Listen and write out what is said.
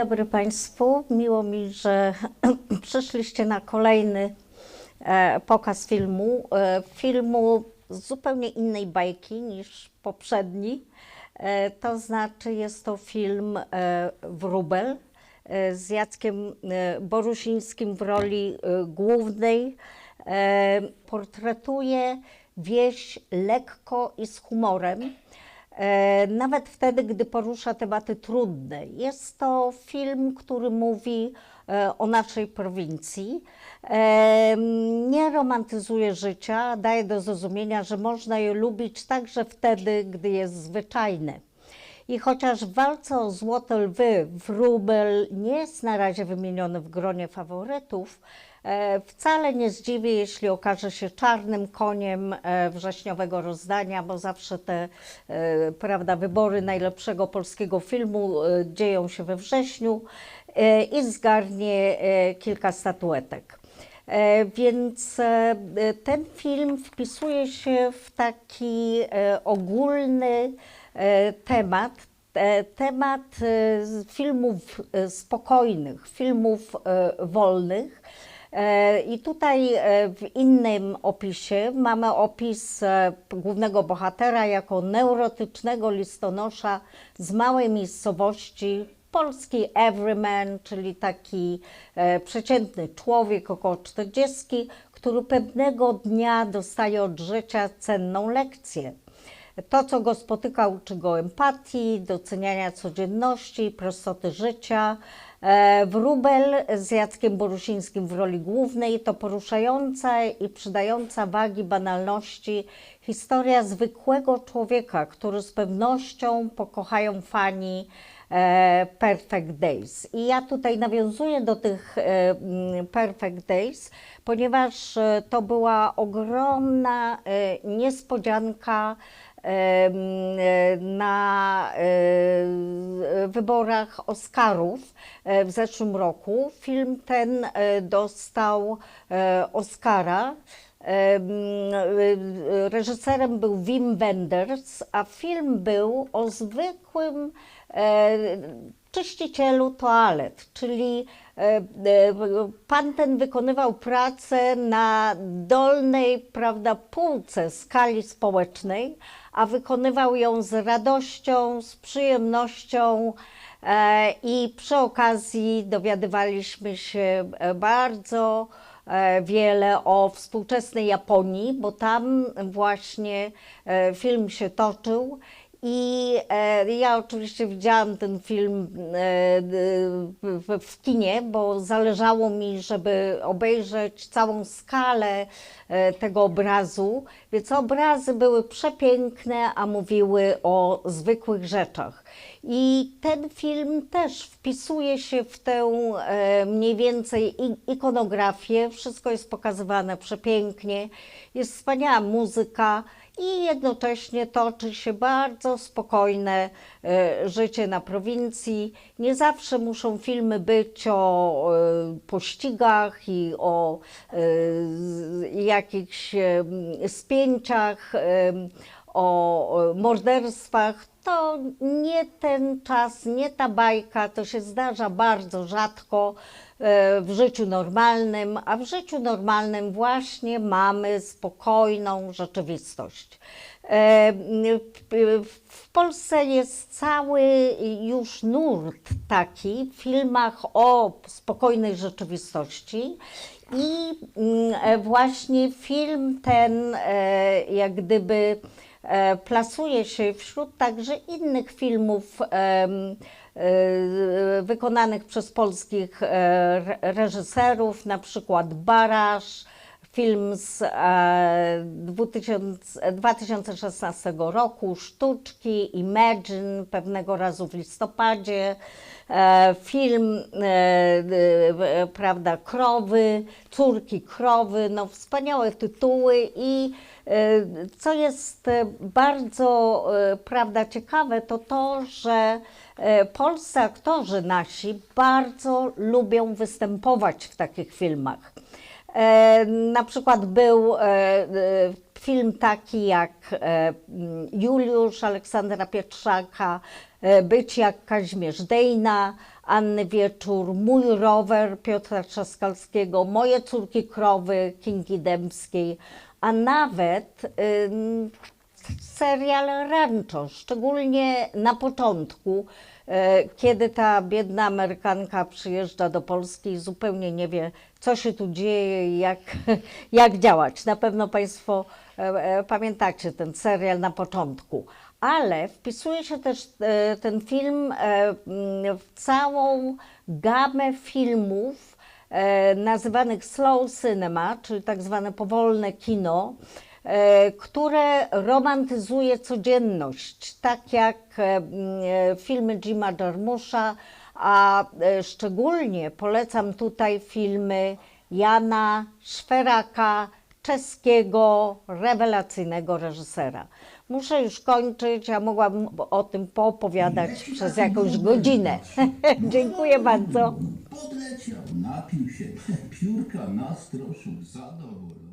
dobry Państwu. Miło mi, że przyszliście na kolejny e, pokaz filmu. E, filmu z zupełnie innej bajki niż poprzedni. E, to znaczy, jest to film Wróbel z Jackiem Borusińskim w roli głównej. Portretuje wieś lekko i z humorem. E, nawet wtedy, gdy porusza tematy trudne. Jest to film, który mówi e, o naszej prowincji. E, Nie romantyzuje życia, daje do zrozumienia, że można je lubić także wtedy, gdy jest zwyczajne. I chociaż w walce o Złote Lwy Wróbel nie jest na razie wymieniony w gronie faworytów, wcale nie zdziwię, jeśli okaże się czarnym koniem e, wrześniowego rozdania, bo zawsze te e, prawda, wybory najlepszego polskiego filmu e, dzieją się we wrześniu e, i zgarnie e, kilka statuetek. E, Więc e, ten film wpisuje się w taki e, ogólny e, temat, e, temat e, filmów e, spokojnych, filmów e, wolnych. E, I tutaj e, w innym opisie mamy opis e, głównego bohatera jako neurotycznego listonosza z małej miejscowości polski everyman, czyli taki przeciętny człowiek około 40, który pewnego dnia dostaje od życia cenną lekcję. To, co go spotyka, uczy go empatii, doceniania codzienności, prostoty życia. E, Wróbel z Jackiem Borusińskim w roli głównej to poruszająca i przydająca wagi banalności historia zwykłego człowieka, który z pewnością pokochają fani e, Perfect Days. I ja tutaj nawiązuję do tych e, mm, Perfect Days, ponieważ to była ogromna niespodzianka e, na wyborach Oscarów e, w zeszłym roku. Film ten e, dostał e, Oscara. Em, Reżyserem był Wim Wenders, a film był o zwykłym e, czyścicielu toalet, czyli e, e, pan ten wykonywał pracę na dolnej, prawda, półce skali społecznej, a wykonywał ją z radością, z przyjemnością. I przy okazji dowiadywaliśmy się bardzo wiele o współczesnej Japonii, bo tam właśnie e, film się toczył. I e, ja oczywiście widziałam ten film e, w, w kinie, bo zależało mi, żeby obejrzeć całą skalę e, tego obrazu. Więc obrazy były przepiękne, a mówiły o zwykłych rzeczach. I ten film też wpisuje się w tę e, mniej więcej ikonografię. Wszystko jest pokazywane przepięknie. Jest wspaniała muzyka i jednocześnie toczy się bardzo spokojne e, życie na prowincji. Nie zawsze muszą filmy być o e, pościgach i o e, jakichś spięciach, o morderstwach. To nie ten czas, nie ta bajka, to się zdarza bardzo rzadko e, w życiu normalnym, a w życiu normalnym właśnie mamy spokojną rzeczywistość. E, w- Polsce jest cały już nurt taki w filmach o spokojnej rzeczywistości. I e, właśnie film ten, jak gdyby, plasuje się wśród także innych filmów e, wykonanych przez polskich e, re- reżyserów, na przykład Barasz, film z e, 2000, 2016 roku, Sztuczki, Imagine, pewnego razu w listopadzie, e, film, e, e, prawda, Krowy, Córki Krowy, no wspaniałe tytuły i e, co jest e, bardzo, e, prawda, ciekawe, to to, że e, polscy aktorzy nasi bardzo lubią występować w takich filmach. E, na przykład był e, e, film taki jak mm, Juliusz Aleksandra Pietrzaka, Być jak Kazimierz Dejna, Anny Wieczór, Mój rower Piotra Trzaskalskiego, Moje córki krowy Kingi Dębskiej, a nawet serial Rancho, szczególnie na początku, e, kiedy ta biedna Amerykanka przyjeżdża do Polski i zupełnie nie wie, co się tu dzieje i jak, jak działać. Na pewno Państwo e, e, pamiętacie ten serial na początku. Ale wpisuje się też ten film mm, w całą gamę filmów nazywanych slow cinema, czyli tak zwane powolne kino, które romantyzuje codzienność, tak jak e, e, filmy Jima Jarmusza, a e, szczególnie polecam tutaj filmy Jana Szweraka, czeskiego, rewelacyjnego reżysera. Muszę już kończyć, ja mogłabym o tym poopowiadać przez jakąś godzinę. Dziękuję bardzo. Podleciał, napił się, piórka nastroszył, zadowolony.